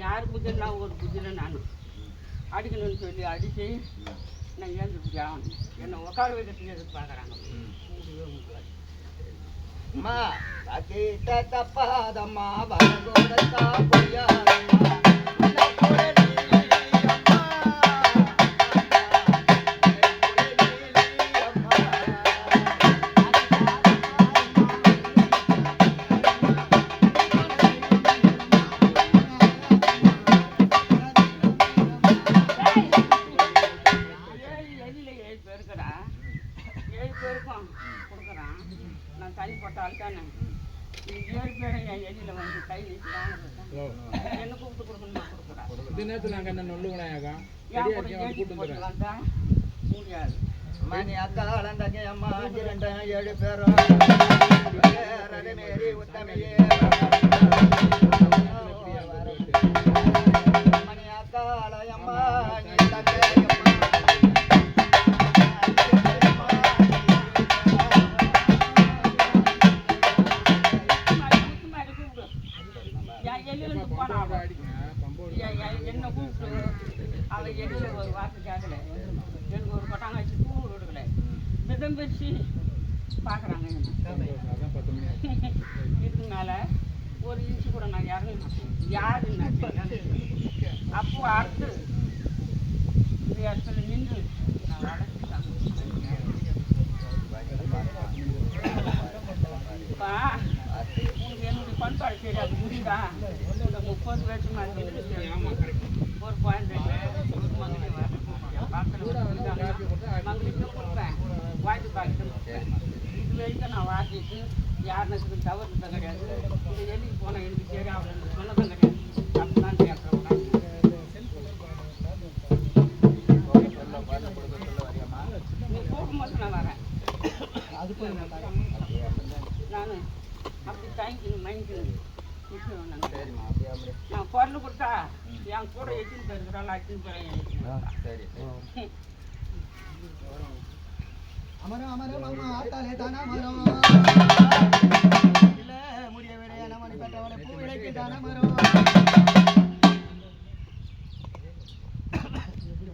யார் புத்தினா ஒரு குதிரை நான். அடிக்கணும்னு சொல்லி அடித்து நான் ஏந்துட்டு என்னை உட்கார வைக்கிறதுக்கு எதிர்பார்க்குறாங்க. பார்க்குறாங்க அம்மா தப்பாதம்மா கொடுக்குறான். நான் தனி போட்டால் தானே ஏழு பேரும் என் எலியில் வந்து கை நீட்டி வாங்குறது என்ன கூப்பிட்டு கொடுக்கணுமா கொடுக்குறான். இது நேரத்தில் நாங்கள் என்ன ஏற்றி கூட்டு வந்துடுறேன். முடியாது. அம்மா, நீ அக்கா அலந்தங்க அம்மா இரண்டு ஏழு பேரும் உத்தமையே. மணி அக்கா அலையம்மா நீ தங்கையம்மா என் என் என்ன கூப்பிட்டு அவன் எலியில் ஒரு வார்த்தை கேட்கல எனக்கு ஒரு கொட்டாங்காய்ச்சி பூ கொடுக்கல மிதம் பிரிச்சு பார்க்குறாங்க இதுக்கு மேலே ஒரு இன்ச்சு கூட நான் இறங்க மாட்டேன் யாரு அப்போ அடுத்து நின்று. நான் என்னுடைய புரியுதா இந்த முப்பது வருஷம் மாதிரி ஒரு ஒரு மகளிர் வர மகளிருக்கும் கொடுப்பேன் வாய்ப்பு பார்த்து இது வரைக்கும் நான் வாங்கிட்டு யாருன்னு தவறு கிடையாது இது வெளியே போனால் எனக்கு சரி அப்படின்னு சொன்னதும் கிடையாது அப்படிதான் கேட்குறேன் நீ போகும்போது நான் வரேன் நான் அப்படி தேங்க்யூ மைக்கணும் நான் பொருள் கொடுத்தா என் கூட எத்தின்னு போயிருக்கிறாள் அத்தின்னு போகிறேன் சரி. அமர அமர மாமா ஆத்தாலே தானா மரம் இல்ல முடிய விடையான மணி பெற்றவனை பூ விளக்கி தானா மரம்